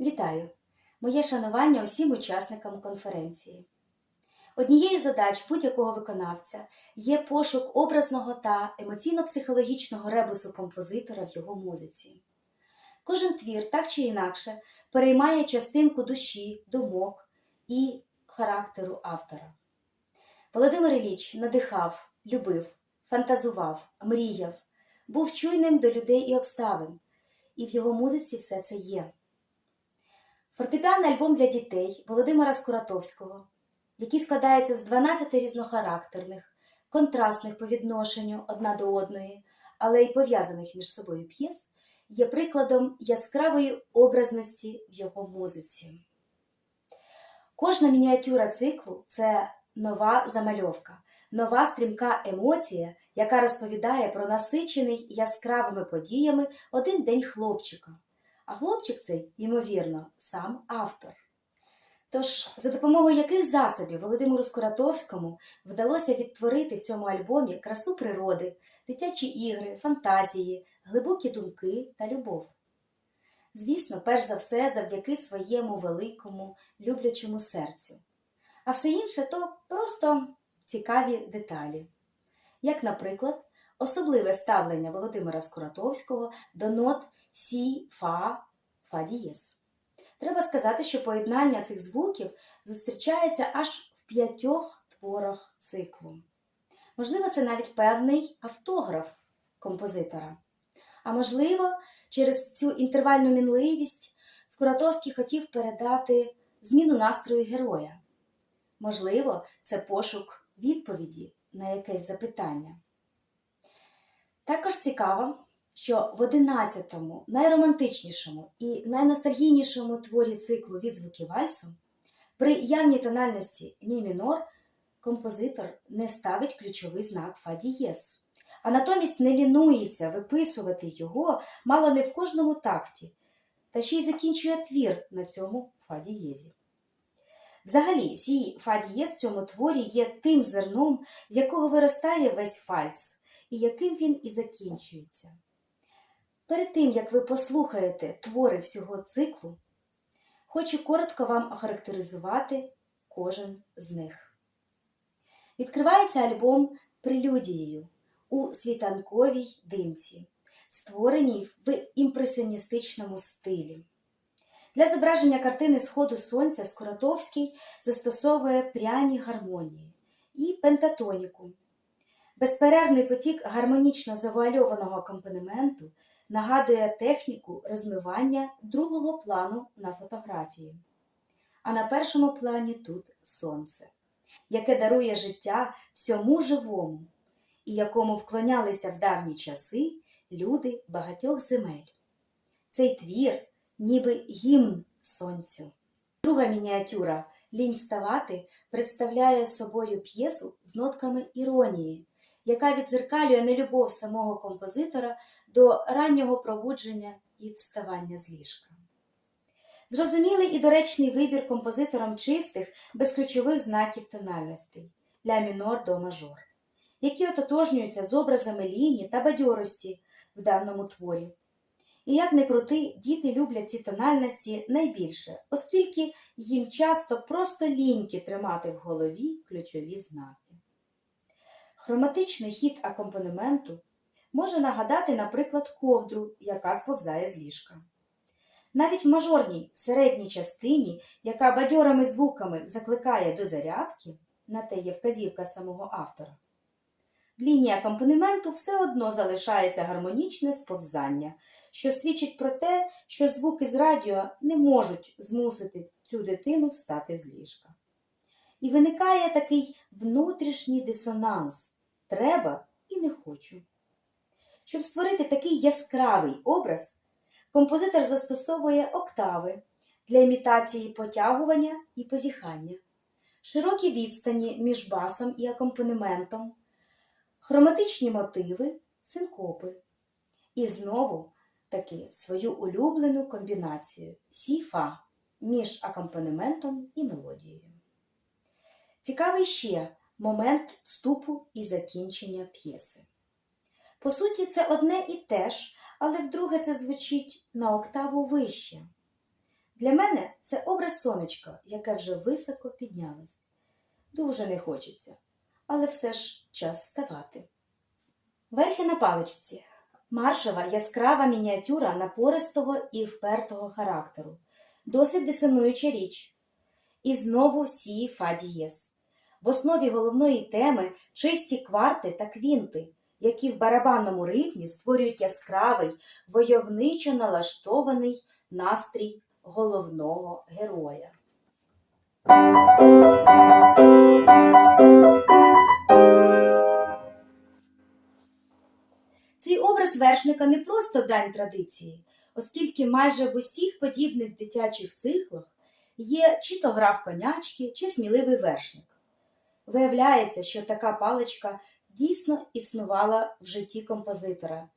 Вітаю! Моє шанування усім учасникам конференції. Однією з задач будь-якого виконавця є пошук образного та емоційно-психологічного ребусу композитора в його музиці. Кожен твір так чи інакше переймає частинку душі, думок і характеру автора. Володимир Ілліч надихав, любив, фантазував, мріяв, був чуйним до людей і обставин, і в його музиці все це є. Фортепіанний альбом для дітей Володимира Скуратовського, який складається з 12 різнохарактерних, контрастних по відношенню одна до одної, але й пов'язаних між собою п'єс, є прикладом яскравої образності в його музиці. Кожна мініатюра циклу це нова замальовка, нова стрімка емоція, яка розповідає про насичений яскравими подіями один день хлопчика. А хлопчик цей, ймовірно, сам автор. Тож, за допомогою яких засобів Володимиру Скуратовському вдалося відтворити в цьому альбомі красу природи, дитячі ігри, фантазії, глибокі думки та любов? Звісно, перш за все, завдяки своєму великому, люблячому серцю. А все інше то просто цікаві деталі. Як, наприклад, особливе ставлення Володимира Скуратовського до нот Сі, Фа, Фа дієс. Треба сказати, що поєднання цих звуків зустрічається аж в п'ятьох творах циклу. Можливо, це навіть певний автограф композитора. А можливо, через цю інтервальну мінливість Скуратовський хотів передати зміну настрою героя. Можливо, це пошук відповіді на якесь запитання. Також цікаво, що в одинадцятому, найромантичнішому і найностальгійнішому творі циклу від звуків вальсу при явній тональності мі мінор композитор не ставить ключовий знак фа дієс, а натомість не лінується виписувати його мало не в кожному такті, та ще й закінчує твір на цьому фа дієзі. Взагалі, сій фа дієз в цьому творі є тим зерном, з якого виростає весь фальс, і яким він і закінчується. Перед тим, як ви послухаєте твори всього циклу, хочу коротко вам охарактеризувати кожен з них. Відкривається альбом прелюдією у світанковій димці, створеній в імпресіоністичному стилі. Для зображення картини Сходу Сонця Скоротовський застосовує пряні гармонії і пентатоніку. Безперервний потік гармонічно завуальованого акомпанементу нагадує техніку розмивання другого плану на фотографії. А на першому плані тут сонце, яке дарує життя всьому живому, і якому вклонялися в давні часи люди багатьох земель. Цей твір ніби гімн сонцю. Друга мініатюра Лінь ставати представляє собою п'єсу з нотками іронії, яка відзеркалює нелюбов самого композитора до раннього пробудження і вставання з ліжка. Зрозумілий і доречний вибір композитором чистих, безключових знаків тональностей ля мінор до мажор, які ототожнюються з образами лінії та бадьорості в даному творі. І як не крути, діти люблять ці тональності найбільше, оскільки їм часто просто ліньки тримати в голові ключові знаки. Хроматичний хід акомпанементу може нагадати, наприклад, ковдру, яка сповзає з ліжка. Навіть в мажорній середній частині, яка бадьорими звуками закликає до зарядки, на те є вказівка самого автора, в лінії акомпанементу все одно залишається гармонічне сповзання, що свідчить про те, що звуки з радіо не можуть змусити цю дитину встати з ліжка. І виникає такий внутрішній дисонанс треба і не хочу. Щоб створити такий яскравий образ, композитор застосовує октави для імітації потягування і позіхання, широкі відстані між басом і акомпанементом, хроматичні мотиви, синкопи. І знову таки свою улюблену комбінацію сі-фа між акомпанементом і мелодією. Цікавий ще момент вступу і закінчення п'єси. По суті, це одне і те ж, але вдруге це звучить на октаву вище. Для мене це образ сонечка, яке вже високо піднялось. Дуже не хочеться, але все ж час вставати. Верхи на паличці. Маршева яскрава мініатюра напористого і впертого характеру. Досить дисонуюча річ. І знову сі фа дієс. В основі головної теми чисті кварти та квінти, які в барабанному ритмі створюють яскравий, войовничо налаштований настрій головного героя. Цей образ вершника не просто дань традиції, оскільки майже в усіх подібних дитячих циклах є чи то гра в конячки, чи сміливий вершник. Виявляється, що така паличка дійсно існувала в житті композитора,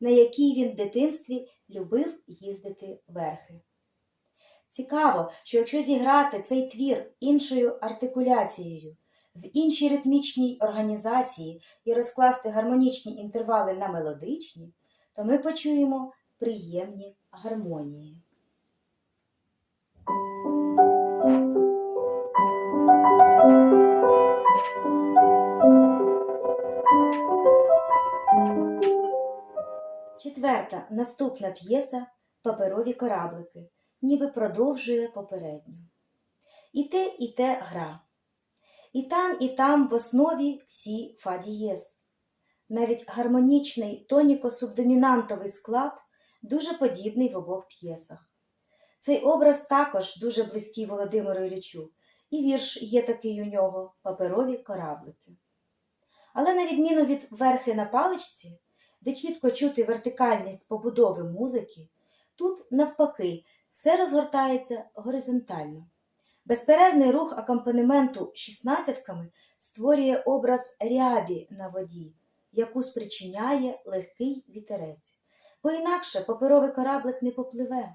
на якій він в дитинстві любив їздити верхи. Цікаво, що якщо зіграти цей твір іншою артикуляцією, в іншій ритмічній організації і розкласти гармонічні інтервали на мелодичні, то ми почуємо приємні гармонії. Наступна п'єса Паперові кораблики, ніби продовжує попередню. І те, і те гра. І там, і там в основі сі фа дієс. Навіть гармонічний тоніко-субдомінантовий склад дуже подібний в обох п'єсах. Цей образ також дуже близький Володимиру Іллічу, і вірш є такий у нього паперові кораблики. Але на відміну від верхи на паличці, де чітко чути вертикальність побудови музики, тут, навпаки, все розгортається горизонтально. Безперервний рух акомпанементу шістнадцятками створює образ рябі на воді, яку спричиняє легкий вітерець. Бо інакше паперовий кораблик не попливе.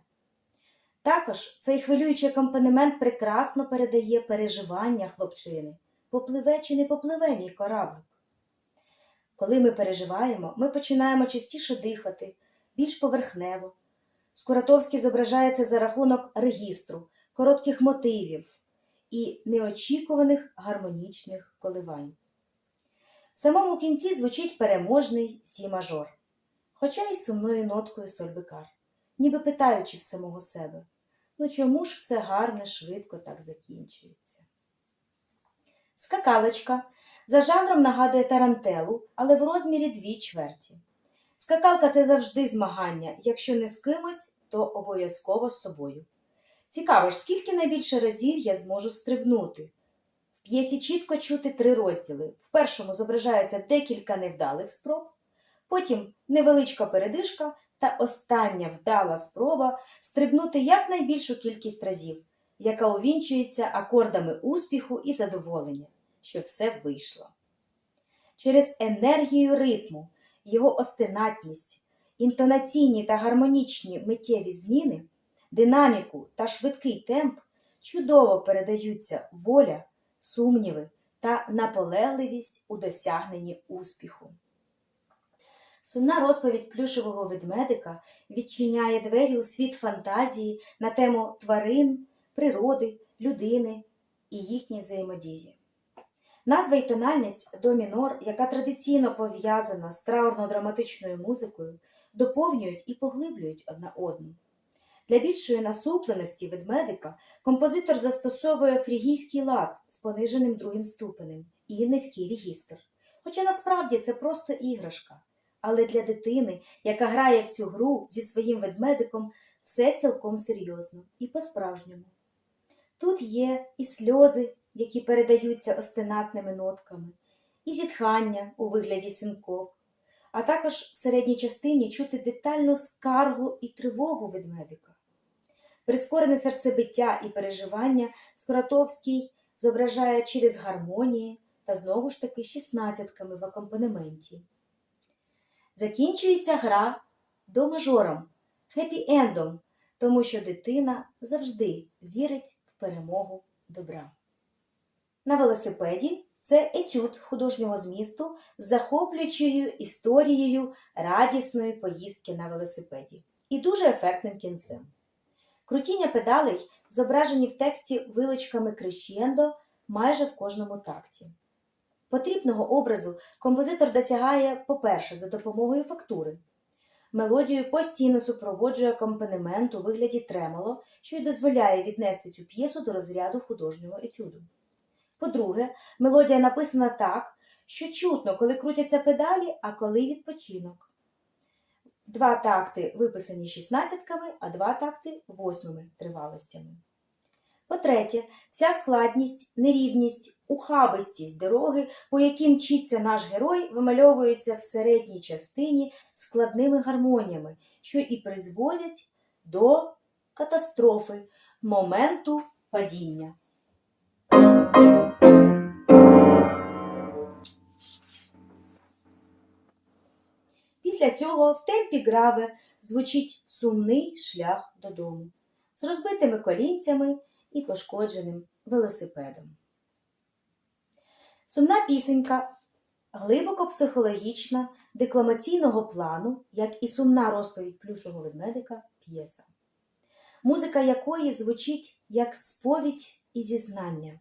Також цей хвилюючий акомпанемент прекрасно передає переживання хлопчини. Попливе чи не попливе мій кораблик. Коли ми переживаємо, ми починаємо частіше дихати, більш поверхнево. Скуратовський зображається за рахунок регістру, коротких мотивів і неочікуваних гармонічних коливань. В самому кінці звучить переможний сі-мажор, хоча й сумною ноткою сольбикар, ніби питаючи в самого себе, ну чому ж все гарне, швидко так закінчується. Скакалочка за жанром нагадує тарантелу, але в розмірі дві чверті. Скакалка це завжди змагання, якщо не з кимось, то обов'язково з собою. Цікаво ж, скільки найбільше разів я зможу стрибнути. В п'єсі чітко чути три розділи. В першому зображається декілька невдалих спроб, потім невеличка передишка та остання вдала спроба стрибнути якнайбільшу кількість разів, яка увінчується акордами успіху і задоволення, що все вийшло. Через енергію ритму, його остинатність, інтонаційні та гармонічні миттєві зміни динаміку та швидкий темп чудово передаються воля, сумніви та наполегливість у досягненні успіху. Сумна розповідь плюшевого ведмедика відчиняє двері у світ фантазії на тему тварин, природи, людини і їхньої взаємодії. Назва і тональність до мінор, яка традиційно пов'язана з траурно-драматичною музикою, доповнюють і поглиблюють одна одну. Для більшої насупленості ведмедика композитор застосовує фрігійський лад з пониженим другим ступенем і низький регістр. Хоча насправді це просто іграшка. Але для дитини, яка грає в цю гру зі своїм ведмедиком, все цілком серйозно і по-справжньому. Тут є і сльози, які передаються остинатними нотками, і зітхання у вигляді синкоп, а також в середній частині чути детальну скаргу і тривогу ведмедика. Прискорене серцебиття і переживання Скуратовський зображає через гармонії та знову ж таки шістнадцятками в акомпанементі. Закінчується гра до мажором, хеппі-ендом, тому що дитина завжди вірить в перемогу добра. На велосипеді це етюд художнього змісту з захоплюючою історією радісної поїздки на велосипеді і дуже ефектним кінцем. Крутіння педалей зображені в тексті вилочками крещендо майже в кожному такті. Потрібного образу композитор досягає, по-перше, за допомогою фактури. Мелодію постійно супроводжує акомпанемент у вигляді тремоло, що й дозволяє віднести цю п'єсу до розряду художнього етюду. По-друге, мелодія написана так, що чутно, коли крутяться педалі, а коли відпочинок. Два такти виписані шістнадцятками, а два такти восьмими тривалостями. По-третє, вся складність, нерівність, ухабистість дороги, по яким мчиться наш герой, вимальовується в середній частині складними гармоніями, що і призводять до катастрофи, моменту падіння. Після цього в темпі граве звучить сумний шлях додому з розбитими колінцями і пошкодженим велосипедом. Сумна пісенька глибоко психологічна, декламаційного плану, як і сумна розповідь плюшого ведмедика п'єса, музика якої звучить як сповідь і зізнання.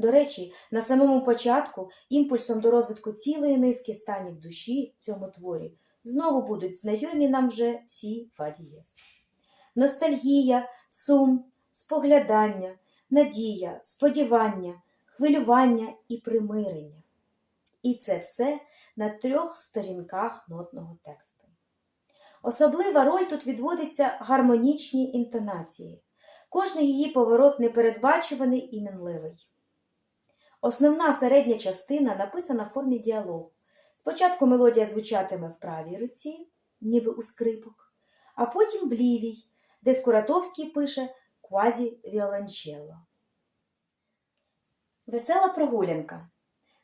До речі, на самому початку імпульсом до розвитку цілої низки станів душі в цьому творі знову будуть знайомі нам вже всі фа-дієс. Ностальгія, сум, споглядання, надія, сподівання, хвилювання і примирення. І це все на трьох сторінках нотного тексту. Особлива роль тут відводиться гармонічній інтонації. Кожний її поворот непередбачуваний і мінливий. Основна середня частина написана в формі діалогу. Спочатку мелодія звучатиме в правій руці, ніби у скрипок, а потім в лівій, де Скуратовський пише квазі віолончелло. Весела прогулянка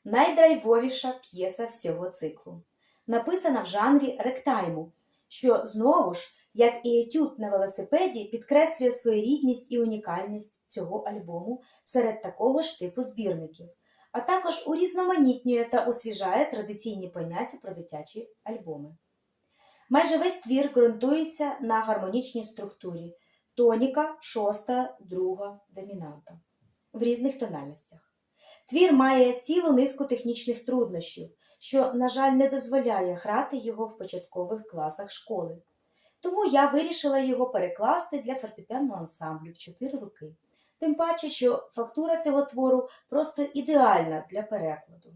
найдрайвовіша п'єса всього циклу. Написана в жанрі ректайму, що знову ж, як і етюд на велосипеді, підкреслює своєрідність і унікальність цього альбому серед такого ж типу збірників, а також урізноманітнює та освіжає традиційні поняття про дитячі альбоми. Майже весь твір ґрунтується на гармонічній структурі тоніка, шоста, друга, домінанта в різних тональностях. Твір має цілу низку технічних труднощів, що, на жаль, не дозволяє грати його в початкових класах школи. Тому я вирішила його перекласти для фортепіанного ансамблю в чотири роки. Тим паче, що фактура цього твору просто ідеальна для перекладу.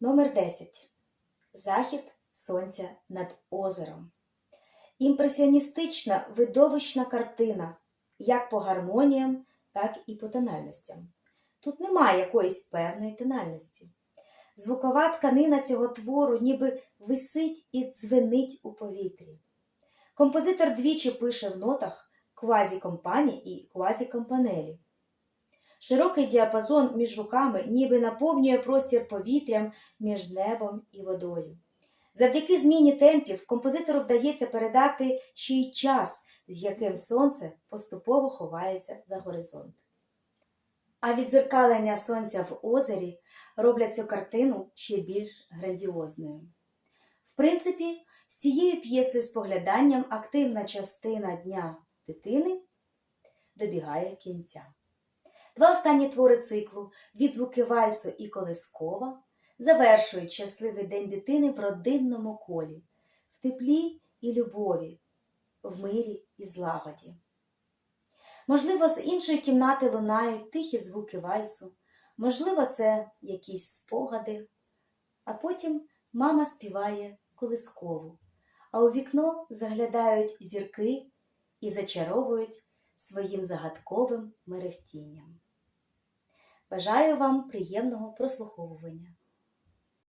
Номер 10. Захід сонця над озером. Імпресіоністична видовищна картина як по гармоніям, так і по тональностям. Тут немає якоїсь певної тональності. Звукова тканина цього твору ніби висить і дзвенить у повітрі. Композитор двічі пише в нотах квазікомпані і квазікомпанелі. Широкий діапазон між руками ніби наповнює простір повітрям між небом і водою. Завдяки зміні темпів композитору вдається передати ще й час, з яким сонце поступово ховається за горизонт. А відзеркалення сонця в озері роблять цю картину ще більш грандіозною. В принципі, з цією п'єсою спогляданням активна частина Дня дитини добігає кінця. Два останні твори циклу відзвуки вальсу і колискова завершують щасливий день дитини в родинному колі, в теплі і любові, в мирі і злагоді. Можливо, з іншої кімнати лунають тихі звуки вальсу, можливо, це якісь спогади, а потім мама співає колискову, а у вікно заглядають зірки і зачаровують своїм загадковим мерехтінням. Бажаю вам приємного прослуховування.